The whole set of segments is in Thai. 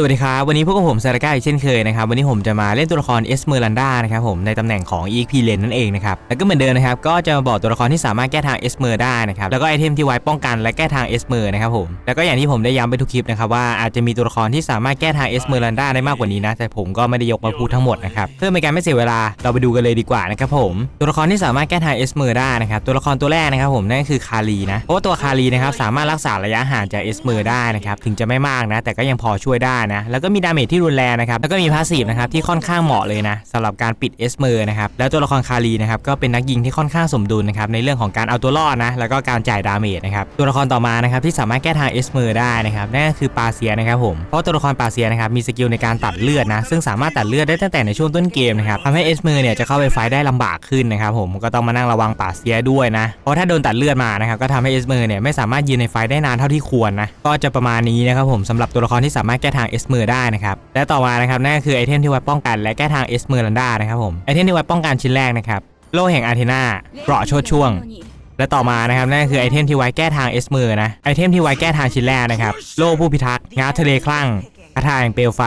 สวัสดีครับ วันนี้พวกผมซาราก้าอีกเช่นเคยนะครับ วันนี้ผมจะมาเล่นตัวละครเอสเมอรันดานะครับผมในตำแหน่งของ EXP เลนนั่นเองนะครับ แล้วก็เหมือนเดิมนะครับ ก็จะมาบอกตัวละครที่สามารถแก้ทางเอสเมอร์ได้นะครับ แล้วก็ไอเทมที่ไว้ป้องกันและแก้ทางเอสเมอร์นะครับผม แล้วก็อย่างที่ผมได้ย้ำไปทุกคลิปนะครับว่าอาจจะมีตัวละครที่สามารถแก้ทางเอสเมอรันดาได้มากกว่านี้นะ แต่ผมก็ไม่ได้ยกมาพูดทั้งหมดนะครับ เพื่อไม่การไม่เสียเวลา เราไปดูกันเลยดีกว่านะครับผม ตัวละครที่สามารถแก้ทางเอสเมอร์ได้นะครับ ตัวละครตัวแรกนะครับผมนั่นคือคารีนะ เพราะว่าตัวคารีนะครับสามารถรักษาระยะห่างจากเอสเมอร์ได้นะครับ ถึงจะไม่มากนะ แต่ก็ยังพอช่วยได้นะ แล้วก็มีดาเมจที่รุนแรงนะครับ แล้วก็มีพาสซีฟนะครับที่ค่อนข้างเหมาะเลยนะสำหรับการปิดเอสเมอร์นะครับ แล้วตัวละครคารีนะครับก็เป็นนักยิงที่ค่อนข้างสมดุลนะครับในเรื่องของการเอาตัวรอดนะ แล้วก็การจ่ายดาเมจนะครับ ตัวละครต่อมานะครับที่สามารถแก้ทางเอสเมอร์ได้นะครับนั่นก็คือปาเซียนะครับผม เพราะตัวละครปาเซียนะครับมีสกิลในการตัดเลือดนะ ซึ่งสามารถตัดเลือดได้ตั้งแต่ในช่วงต้นเกมนะครับทำให้เอสเมอร์เนี่ยจะเข้าไปไฟได้ลำบากขึ้นนะครับผมก็ต้องมานั่งระวังปาเซียด้วยนะ เพราะถ้าโดนตัดเลือดมานะครับก็ทำให้เอสเมอร์เนี่ยไม่สามารถยืนในไฟได้นานเท่าที่ควรนะก็จะประมาณนี้นะครับผมสำหรับตัวละครที่สามารถแก้ทางเอสเมอได้นะครับและต่อมานะครับนั่นก็คือไอเทมที่ไว้ป้องกันและแก้ทางเอสเมอร์ลันดานะครับผมไอเทมที่ไว้ป้องกันชิ้นแรกนะครับโล่แห่งอาร์เทนาเกราะโชดช่วง และต่อมานะครับนั่นก็คือไอเทมที่ไว้แก้ทางเอสเมอร์นะไอเทมที่ไว้แก้ทางชิ้นแรกนะครับโล่ผู้พิทักษ์งาทะเลคลั่งคาถาแห่งเปลวไฟ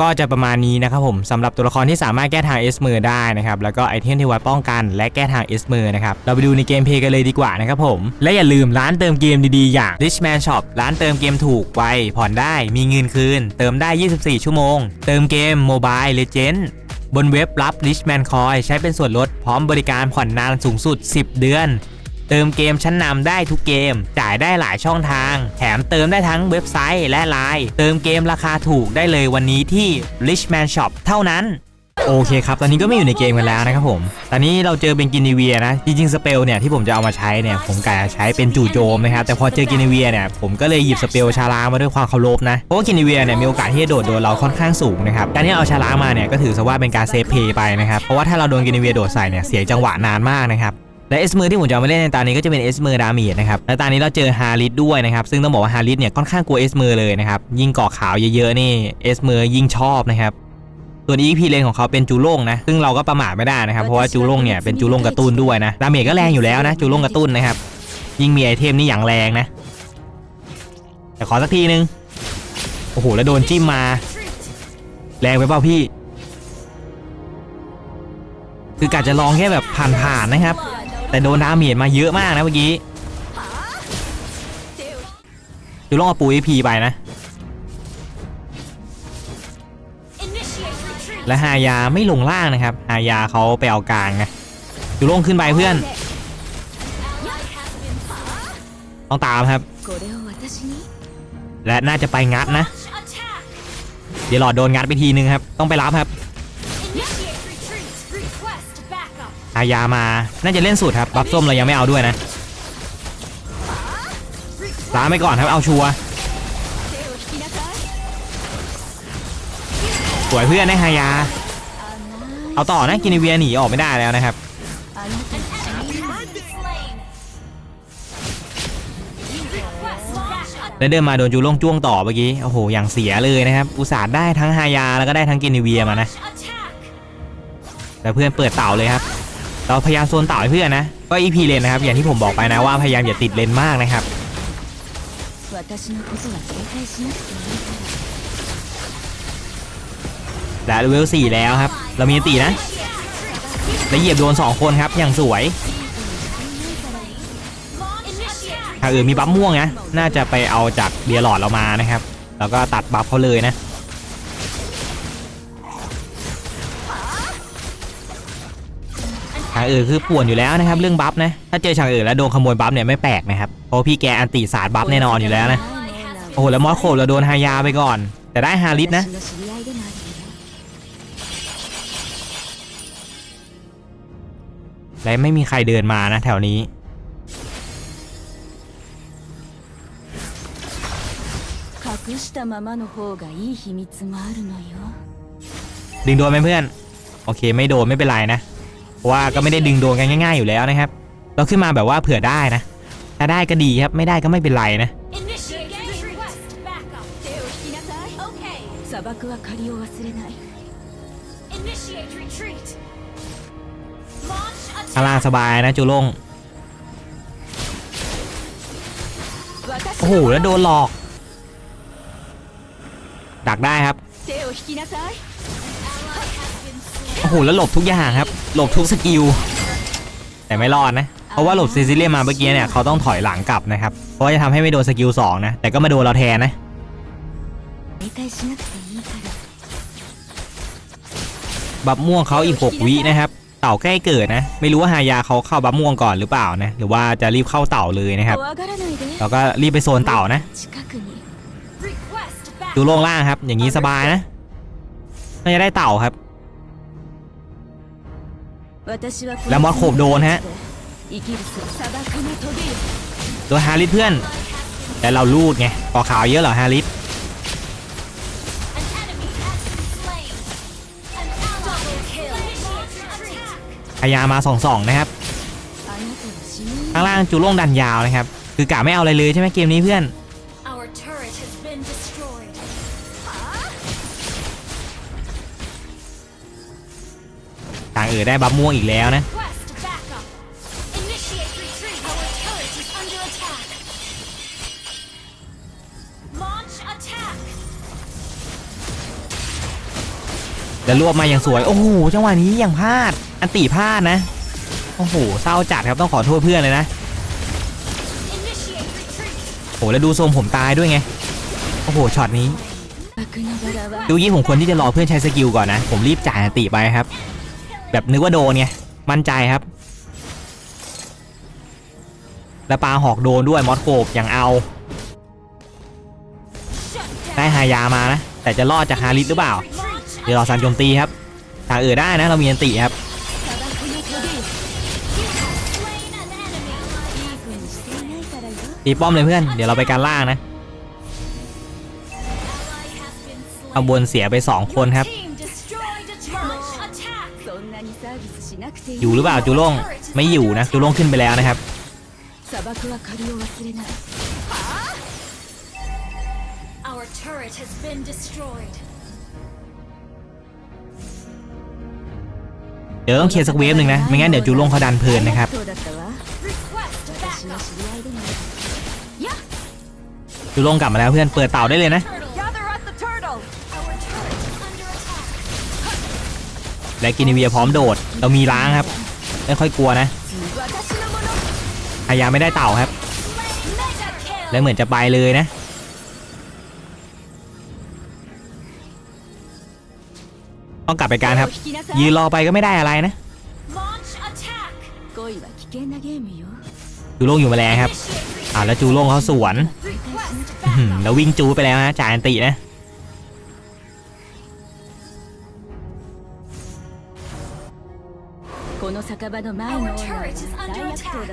ก็จะประมาณนี้นะครับผมสำหรับตัวละครที่สามารถแก้ทางเอสเมอร์ได้นะครับแล้วก็ไอเทมที่ไว้ป้องกันและแก้ทางเอสเมอร์นะครับเราไปดูในเกมเพลย์กันเลยดีกว่านะครับผมและอย่าลืมร้านเติมเกมดีๆ อย่าง Richman Shop ร้านเติมเกมถูกไวผ่อนได้มีเงินคืน เติมได้ 24 ชั่วโมง เติมเกม Mobile Legend บนเว็บรับ Richman Coin ใช้เป็นส่วนลดพร้อมบริการผ่อนนานสูงสุด 10 เดือน เติมเกมชั้นนำได้ทุกเกม จ่ายได้หลายช่องทาง แถมเติมได้ทั้งเว็บไซต์และไลน์เติมเกมราคาถูกได้เลยวันนี้ที่ Richman Shop เท่านั้นโอเคครับ ตอนนี้ก็ไม่อยู่ในเกมกันแล้วนะครับผม ตอนนี้เราเจอเป็นกินเนเวียนะ จริงๆ สเปลเนี่ยที่ผมจะเอามาใช้เนี่ย ผมกะใช้เป็นจู่โจมนะครับ แต่พอเจอกินเนเวียเนี่ย ผมก็เลยหยิบสเปลชาลามาด้วยความเคารพนะ เพราะว่ากินเนเวียเนี่ยมีโอกาสที่จะโดดโดนเราค่อนข้างสูงนะครับ การที่เอาชาลามาเนี่ยก็ถือซะว่าเป็นการเซฟเพย์ไปนะครับ เพราะว่าถ้าเราโดนกินเนเวียโดดใส่เนี่ยเสียจังหวะนานมากนะครับ และเอสเมอร์ที่ผมจะเอามาเล่นในตานี้ก็จะเป็นเอสเมอร์ดาเมจนะครับและตานี้เราเจอฮาริสด้วยนะครับซึ่งต้องบอกว่าฮาริสเนี่ยค่อนข้างกลัวเอสเมอร์เลยนะครับยิ่งเกาะขาวเยอะๆนี่เอสเมอร์ยิ่งชอบนะครับส่วน EP เลนของเขาเป็นจูโล่งนะ ซึ่งเราก็ประมาทไม่ได้นะครับ เพราะว่าจูโล่งเนี่ยเป็นจูโล่งกระตุ้นด้วยนะดาเมจก็แรงอยู่แล้วนะจูโล่งกระตุ้นนะครับ ยิ่งมีไอเทมนี่อย่างแรงนะ แต่ขอสักทีนึง โอ้โห แล้วโดนจิ้มมา แรงไปเปล่าพี่ คือกะจะลองแค่แบบผ่านๆนะครับ แต่โดนดาเมจมาเยอะมากนะเมื่อกี้จูโล่งเอาปู EP ไปนะ และฮายาไม่ลงล่างนะครับฮายาเขาไปเอากลางไงจูโล่งขึ้นไปเพื่อน ต้องตามครับ และน่าจะไปงัดนะ เดี๋ยวหลอดโดนงัดไปทีนึงครับ ต้องไปรับครับ ฮายามา น่าจะเล่นสุดครับ บัฟส้มเรายังไม่เอาด้วยนะล้าไปก่อนครับ เอาชัวร์สวยเพื่อนได้ฮายา เอาต่อนะกินเวียหนีออกไม่ได้แล้วนะครับ แล้วเดินมาโดนจูล่งจ้วงต่อเมื่อกี้ โอ้โห อย่างเสียเลยนะครับ อุตส่าห์ได้ทั้งฮายาแล้วก็ได้ทั้งกินเวียมานะแต่เพื่อนเปิดเต่าเลยครับ เราพยายามโซนต่าให้เพื่อนนะ ก็อีพีเลนนะครับอย่างที่ผมบอกไปนะว่าพยายามอย่าติดเลนมากนะครับและเลเวล4แล้วครับ เรามีตีนะแล้เหยียบโดน 2 คนครับอย่างสวยถ้าเออมีบัฟม่วงนะ น่าจะไปเอาจากเบียร์หลอดเรามานะครับ แล้วก็ตัดบัฟเขาเลยนะื่นคือป่วนอยู่แล้วนะครับเรื่องบัฟนะถ้าเจอฉากอื่นแล้วโดนขโมยบัฟเนี่ยไม่แปลกนะครับเพราะพี่แกอันติศาสตร์บัฟแน่นอนอยู่แล้วนะโอ้โหแล้วมอสโคบเราโดนฮายาไปก่อน แต่ได้ฮาริสนะและไม่มีใครเดินมานะแถวนี้ดึงโดนไหมเพื่อน โอเคไม่โดนไม่เป็นไรนะ ว่าก็ไม่ได้ดึงโดนกันง่าย ๆอยู่แล้วนะครับ เราขึ้นมาแบบว่าเผื่อได้นะ ถ้าได้ก็ดีครับไม่ได้ก็ไม่เป็นไรนะ อาราสบายนะจูลงโอ้โหแล้วโดนหลอก ดักได้ครับ โหแล้วหลบทุกอย่างครับ หลบทุกสกิลแต่ไม่รอดนะ เพราะว่าหลบซิซิเลียมาเมื่อกี้เนี่ยเขาต้องถอยหลังกลับนะครับ เพราะจะทำให้ไม่โดนสกิลสองนะ แต่ก็มาโดนเราแทนนะบับม่วงเขาอีก 6 วินะครับ เต่าใกล้เกิดนะ ไม่รู้ว่าหายาเขาเข้าบับม่วงก่อนหรือเปล่านะ หรือว่าจะรีบเข้าเต่าเลยนะครับเราก็รีบไปโซนเต่านะ ดูโล่งล่างครับ อย่างนี้สบายนะน่าจะได้เต่าครับ แล้วมอสโขบโดนฮะโดนฮาริสเพื่อน แต่เราลูดไงปอขาวเยอะเหรอฮาริสพยามาสองสองนะครับข้างล่างจูล่งดันยาวนะครับ คือกะไม่เอาอะไรเลยใช่ไหมเกมนี้เพื่อน เออได้บัฟม่วงอีกแล้วนะแล้วรวบมาอย่างสวย โอ้โหจังหวะนี้อย่างพลาด อันตีพลาดนะ โอ้โหเศร้าจัดครับต้องขอโทษเพื่อนเลยนะโอ้แล้วดูโซมผมตายด้วยไง โอ้โหช็อตนี้ดูยี่ผมควรที่จะรอเพื่อนใช้สกิลก่อนนะ ผมรีบจ่ายอันตีไปครับ แบบนึกว่าโดนไงมั่นใจครับ แล้วปลาหอกโดนด้วยมอสโคบอย่างเอา ได้หายามานะ แต่จะรอดจากฮาริสหรือเปล่า เดี๋ยวเราสั่งโจมตีครับทางอื่นได้นะเรามีอันติครับตีป้อมเลยเพื่อน เดี๋ยวเราไปการล่างนะเอาบนเสียไป 2 คนครับ อยู่หรือเปล่าจูโล่งไม่อยู่นะจูโล่งขึ้นไปแล้วนะครับเดี๋ยวต้องเคลียร์สักเวฟหนึ่งนะ ไม่งั้นเดี๋ยวจูโล่งเขาดันเพลินนะครับจูโล่งกลับมาแล้วเพื่อนเปิดเต่าได้เลยนะ และกินเวียพร้อมโดด เรามีล้างครับ ไม่ค่อยกลัวนะพยายาไม่ได้เต่าครับ แล้วเหมือนจะไปเลยนะ ต้องกลับไปการครับ ยืนรอไปก็ไม่ได้อะไรนะจูโล่งอยู่มาแล้วครับ อ่าแล้วจูโล่งเขาสวน แล้ววิ่งจูไปแล้วนะจ่ายอันตินะ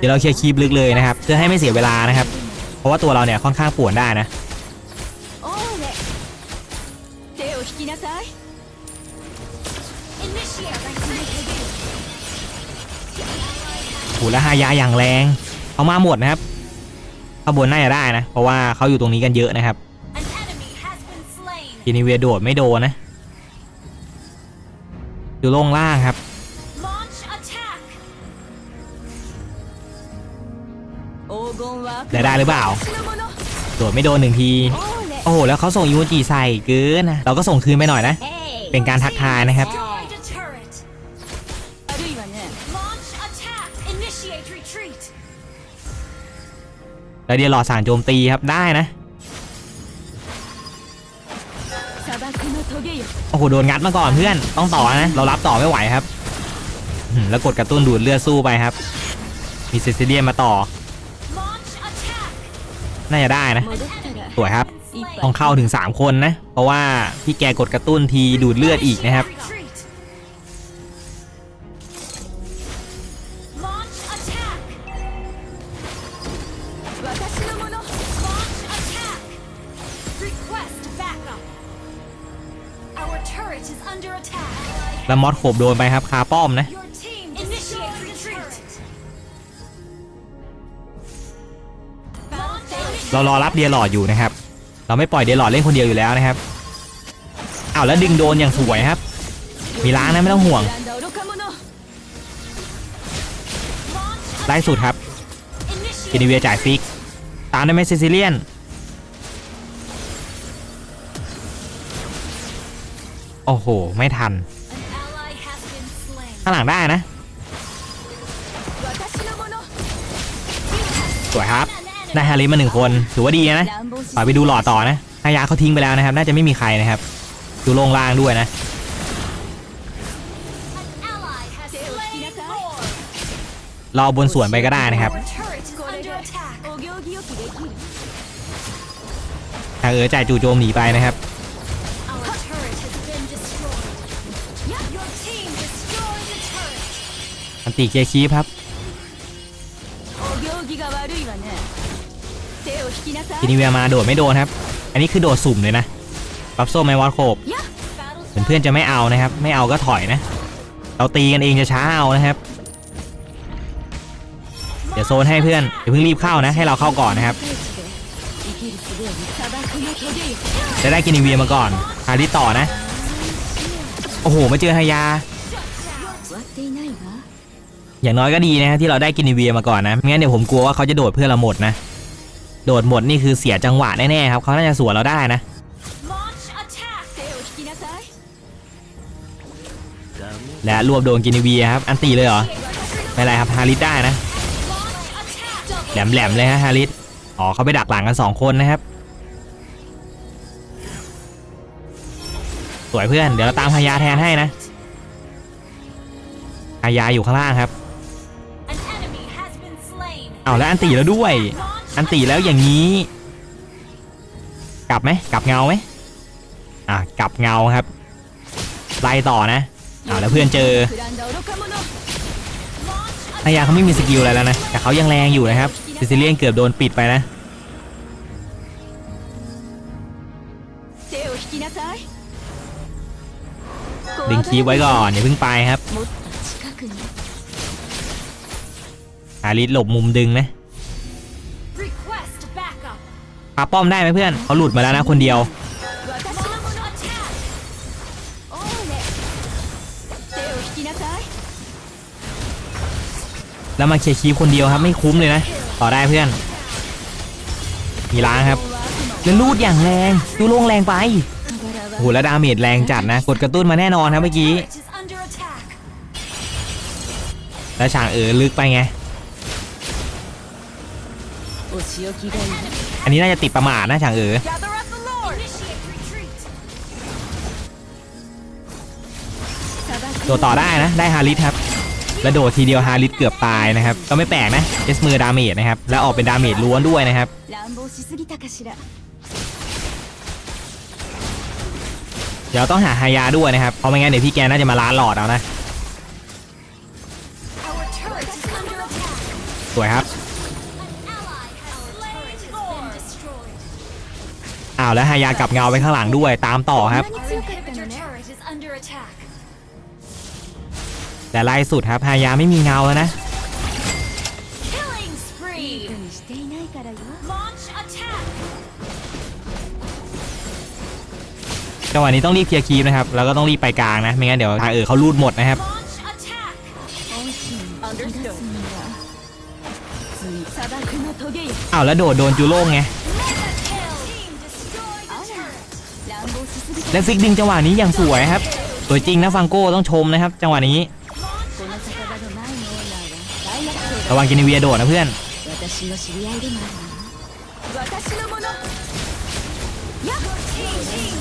เดี๋ยวเราเคลียร์คีบลึกเลยนะครับเพื่อให้ไม่เสียเวลานะครับ เพราะว่าตัวเราเนี่ยค่อนข้างป่วนได้นะถูและหายาอย่างแรงเขามาหมดนะครับขบวนน่าจะได้นะ เพราะว่าเขาอยู่ตรงนี้กันเยอะนะครับกินิเวียโดดไม่โดนนะอยู่ลงล่างครับ ได้หรือเปล่าโดดไม่โดนหนึ่งที โอ้โหแล้วเขาส่งอีโมจิใส่เกินนะเราก็ส่งคืนไปหน่อยนะ เป็นการทักทายนะครับแล้วเดียร์หลอดสารโจมตีครับได้นะโอ้โหโดนงัดมาก่อนเพื่อนต้องต่อนะ เรารับต่อไม่ไหวครับ แล้วกดกระตุ้นดูดเลือดสู้ไปครับ มีเซซิเดียมาต่อ น่าจะได้นะ สวยครับ ต้องเข้าถึง 3 คนนะ เพราะว่าพี่แกกดกระตุ้นทีดูดเลือดอีกนะครับ แล้วมอสโขบโดนไปครับคาป้อมนะ เรารอรับเดียหลอดอยู่นะครับ เราไม่ปล่อยเดียหลอดเล่นคนเดียวอยู่แล้วนะครับอ้าวแล้วดึงโดนอย่างสวยครับ มีล้างนะไม่ต้องห่วงไล่สุดครับกินิเวียจ่ายฟิก ตามได้ไหมซิซิเลียนโอ้โห ไม่ทัน ข้างหลังได้นะ สวยครับ ได้ฮาริมาหนึ่งคน ถือว่าดีนะขอไปดูหลอดต่อนะฮายาเขาทิ้งไปแล้วนะครับ น่าจะไม่มีใครนะครับ ดูโล่งล่างด้วยนะรอบนสวนไปก็ได้นะครับทางเอ๋จ่ายจู่โจมหนีไปนะครับมันติเจคีครับ กินิเวียมาโดดไม่โดนครับ อันนี้คือโดดสุ่มเลยนะปับโซ่ไม่วอดโคบเพื่อนๆจะไม่เอานะครับ ไม่เอาก็ถอยนะ เราตีกันเองจะช้าเอานะครับ เดี๋ยวโซนให้เพื่อนเดี๋ยวเพิ่งรีบเข้านะ ให้เราเข้าก่อนนะครับ จะได้กินิเวียมาก่อนฮาริต่อนะ โอ้โหมาเจอฮายา อย่างน้อยก็ดีนะที่เราได้กินิเวียมาก่อนนะไม่งั้นเดี๋ยวผมกลัวว่าเขาจะโดดเพื่อนเราหมดนะ โดดหมดนี่คือเสียจังหวะแน่ๆครับเขาน่าจะสวนเราได้นะและรวบโดนกินีเวีครับอันตีเลยเหรอไม่ไรครับฮาริสได้นะแหลมๆเลยฮะฮาริสอ๋อเขาไปดักหลังกัน 2 คนนะครับสวยเพื่อนเดี๋ยวเราตามพยาแทนให้นะพยาอยู่ข้างล่างครับเอาแล้วอันตีแล้วด้วย อันตีแล้วอย่างนี้ กลับไหมกลับเงาไหมอะกลับเงาครับไล่ต่อนะเอาแล้วเพื่อนเจอทายาเขาไม่มีสกิลอะไรแล้วนะแต่เขายังแรงอยู่นะครับซิซิเลียนเกือบโดนปิดไปนะดึงคีไว้ก่อนอย่าเพิ่งไปครับอาลิสหลบมุมดึงนะ ปาป้อมได้ไหมเพื่อนเขาหลุดมาแล้วนะคนเดียว แล้วมาเคลียร์คีคนเดียวครับไม่คุ้มเลยนะต่อได้เพื่อน มีล้างครับแล้วลูดอย่างแรงดูโล่งแรงไปโหแล้วดาเมจแรงจัดนะ กดกระตุ้นมาแน่นอนครับเมื่อกี้แล้วฉากเออลึกไปไง お仕置きがいい อันนี้น่าจะติดประมาทนะฉางเออ Gather up the Lord. Initiate retreat. 砂漠 โดดต่อได้นะ ได้ฮาริสครับ แล้วโดดทีเดียวฮาริสเกือบตายนะครับ ก็ไม่แปลกนะเอสมือดาเมจนะครับ แล้วออกเป็นดาเมจล้วนด้วยนะครับ 乱暴しすぎたかしら เดี๋ยวต้องหาฮายาด้วยนะครับ เพราะไม่งั้นเดี๋ยวพี่แกน่าจะมาล้านหลอดเอานะ Our turret is under attack. สวยครับ อ้าวแล้วฮายากลับเงาไปข้างหลังด้วยตามต่อครับ แต่ไล่สุดครับฮายาไม่มีเงาแล้วนะจังหวะนี้ต้องรีบเคลียร์คีฟนะครับ แล้วก็ต้องรีบไปกลางนะ ไม่งั้นเดี๋ยวทางเออเขาลูดหมดนะครับ อ้าวแล้วโดดโดนจูโร่ไง และฟิกดึงจังหวะนี้อย่างสวยครับตัวจริงนะฟังโก้ต้องชมนะครับ จังหวะนี้ระวังกินเวียโดดนะเพื่อน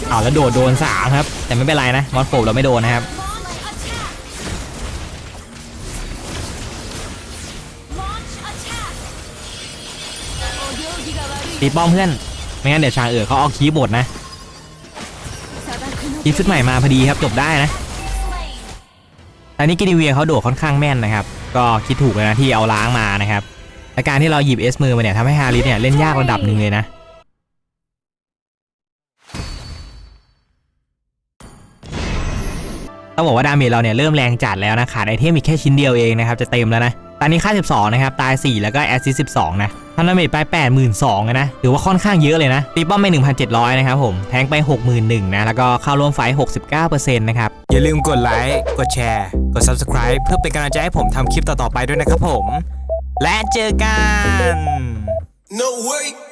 เอาแล้วโดดโดนสามครับ แต่ไม่เป็นไรนะมอนโฟบเราไม่โดนนะครับตีป้อมเพื่อน ไม่งั้นเดี๋ยวชาเอ๋อเขาเอาคีบดนะ คีบชุดใหม่มาพอดีครับจบได้นะ Slain. ตอนนี้กินเวียเขาโดดค่อนข้างแม่นนะครับ ก็คิดถูกเลยนะที่เอาล้างมานะครับและการที่เราหยิบเอสมือมาเนี่ยทำให้ฮาริสเนี่ยเล่นยากระดับหนึ่งเลยนะต้องบอกว่าดาเมจเราเนี่ยเริ่มแรงจัดแล้วนะขาดไอเทมอีกแค่ชิ้นเดียวเองนะครับจะเต็มแล้วนะ ตอนนี้ค่า 12 นะครับ ตาย 4 แล้วก็แอสซิส12 นะทำดาเมจไป 82,000นะถือว่าค่อนข้างเยอะเลยนะ ตีป้อมไป 1,700 นะครับผม แทงไป 61,000นะ แล้วก็เข้าร่วมไฟท์69%นะครับ อย่าลืมกดไลค์ กดแชร์ กด Subscribe เพื่อเป็นกำลังใจให้ผมทำคลิปต่อๆไปด้วยนะครับผม และเจอกัน No way.